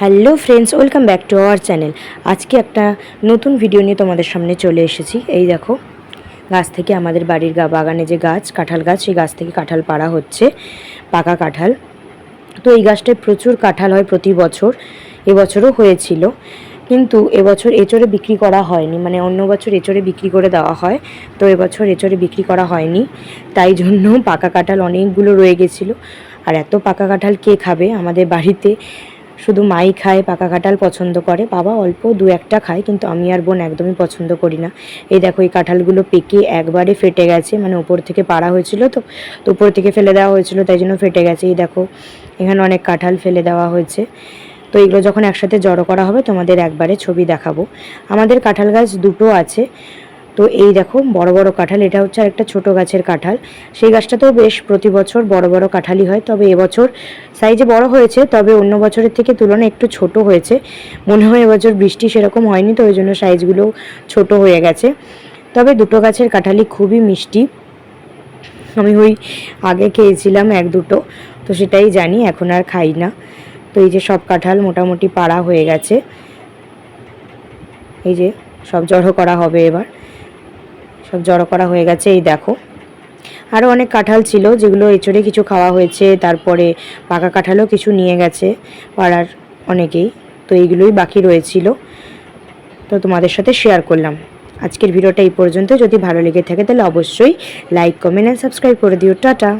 Hello friends, welcome back to our channel. আজকে একটা নতুন ভিডিও নিয়ে তোমাদের সামনে চলে এসেছি। এই দেখো, গাছ থেকে আমাদের বাড়ির গা বাগানে যে গাছ, কাঁঠাল গাছ, সেই গাছ থেকে কাঁঠাল পাড়া হচ্ছে, পাকা কাঁঠাল। তো এই গাছটায় প্রচুর কাঁঠাল হয় প্রতি বছর। এবছরও হয়েছিল, কিন্তু এবছর এচড়ে বিক্রি করা হয়নি। মানে অন্য বছর এচড়ে বিক্রি করে দেওয়া হয়, তো এবছর এচড়ে বিক্রি করা হয়নি। তাই জন্য পাকা কাঁঠাল অনেকগুলো রয়ে গেছিল। আর এত পাকা কাঁঠাল কে খাবে? আমাদের বাড়িতে শুধু মাই খায়, পাকা কাঁঠাল পছন্দ করে। বাবা অল্প দু একটা খায়, কিন্তু আমি আর বোন একদমই পছন্দ করি না। এই দেখো, এই কাঁঠালগুলো পেকে একবারে ফেটে গেছে। মানে উপর থেকে পাড়া হয়েছিল তো তো উপর থেকে ফেলে দেওয়া হয়েছিল, তাই জন্য ফেটে গেছে। এই দেখো, এখানে অনেক কাঁঠাল ফেলে দেওয়া হয়েছে। তো এগুলো যখন একসাথে জড়ো করা হবে, তোমাদের একবারে ছবি দেখাবো। আমাদের কাঁঠাল গাছ দুটো আছে। তো এই দেখো, বড় বড় কাঁঠাল, এটা হচ্ছে একটা ছোট গাছের কাঁঠাল। সেই গাছটাতেও বেশ প্রতি বছর বড় বড় কাঁঠালই হয়, তবে এবছর সাইজে বড় হয়েছে, তবে অন্য বছরের থেকে তুলনায় একটু ছোট হয়েছে। মনে হয় এবছর বৃষ্টি সেরকম হয়নি, তো ওই জন্য সাইজগুলো ছোট হয়ে গেছে। তবে দুটো গাছের কাঁঠালই খুবই মিষ্টি। আমি ওই আগে খেয়েছিলাম এক দুটো, তো সেটাই জানি, এখন আর খাই না। তো এই যে সব কাঁঠাল মোটামুটি পাড়া হয়ে গেছে। এই যে সব জড়ো করা হবে এবার। সব জড়ো করা হয়ে গেছে, এই দেখো। আরও অনেক কাঁঠাল ছিল যেগুলো এচড়ে কিছু খাওয়া হয়েছে, তারপরে পাকা কাঁঠালও কিছু নিয়ে গেছে পাড়ার অনেকেই। তো এইগুলোই বাকি রয়েছিল। তো তোমাদের সাথে শেয়ার করলাম। আজকের ভিডিওটা এই পর্যন্ত। যদি ভালো লেগে থাকে তাহলে অবশ্যই লাইক কমেন্ট অ্যান্ড সাবস্ক্রাইব করে দিও। টাটা।